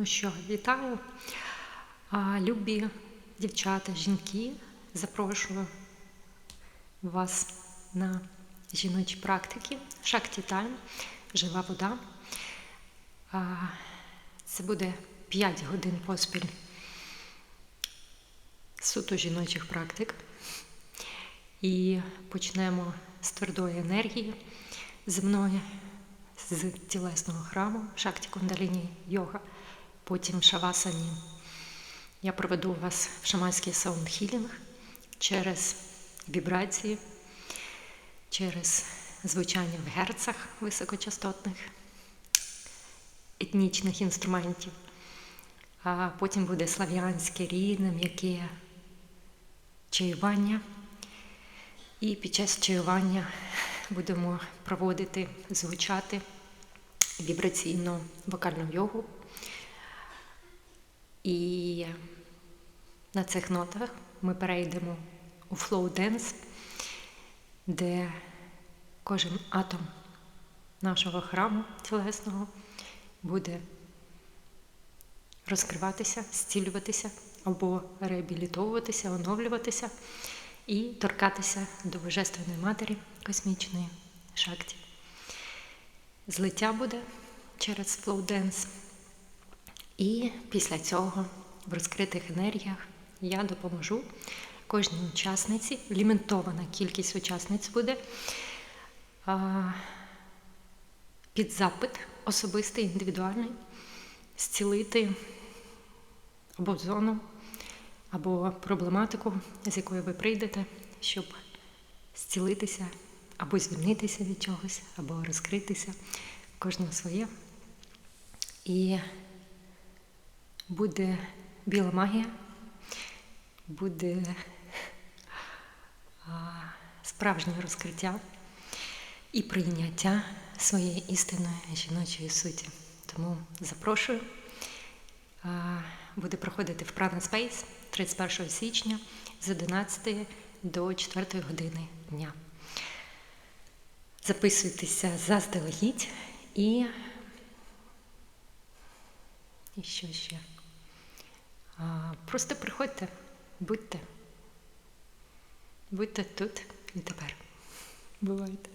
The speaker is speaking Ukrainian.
Ну що, вітаю. Любі дівчата, жінки, запрошую вас на жіночі практики Шакті Тайм, жива вода. Це буде 5 годин поспіль суто жіночих практик. І почнемо з твердої енергії земної, з тілесного храму, шакті кундаліні йога, потім шавасані. Я проведу вас в шаманський саунд-хілінг через вібрації, через звучання в герцах високочастотних, етнічних інструментів. А потім буде слав'янське рідне, м'яке чаювання. І під час чаювання будемо проводити, звучати вібраційну вокальну йогу. І на цих нотах ми перейдемо у флоу денс, де кожен атом нашого храму тілесного буде розкриватися, зцілюватися або реабілітовуватися, оновлюватися і торкатися до Божественної Матері космічної шакті. Злиття буде через Flow Dance. І після цього в розкритих енергіях я допоможу кожній учасниці, лімітована кількість учасниць буде під запит особистий, індивідуальний, зцілити або зону, або проблематику, з якою ви прийдете, щоб зцілитися, або звільнитися від чогось, або розкритися кожного своє. І буде біла магія, буде справжнє розкриття і прийняття своєї істинної жіночої суті. Тому запрошую. Буде проходити в Prana Space 31 січня з 11 до 4 години дня. Записуйтеся заздалегідь і, і що ще? Просто приходьте, будьте. Будьте тут і тепер. Бувайте.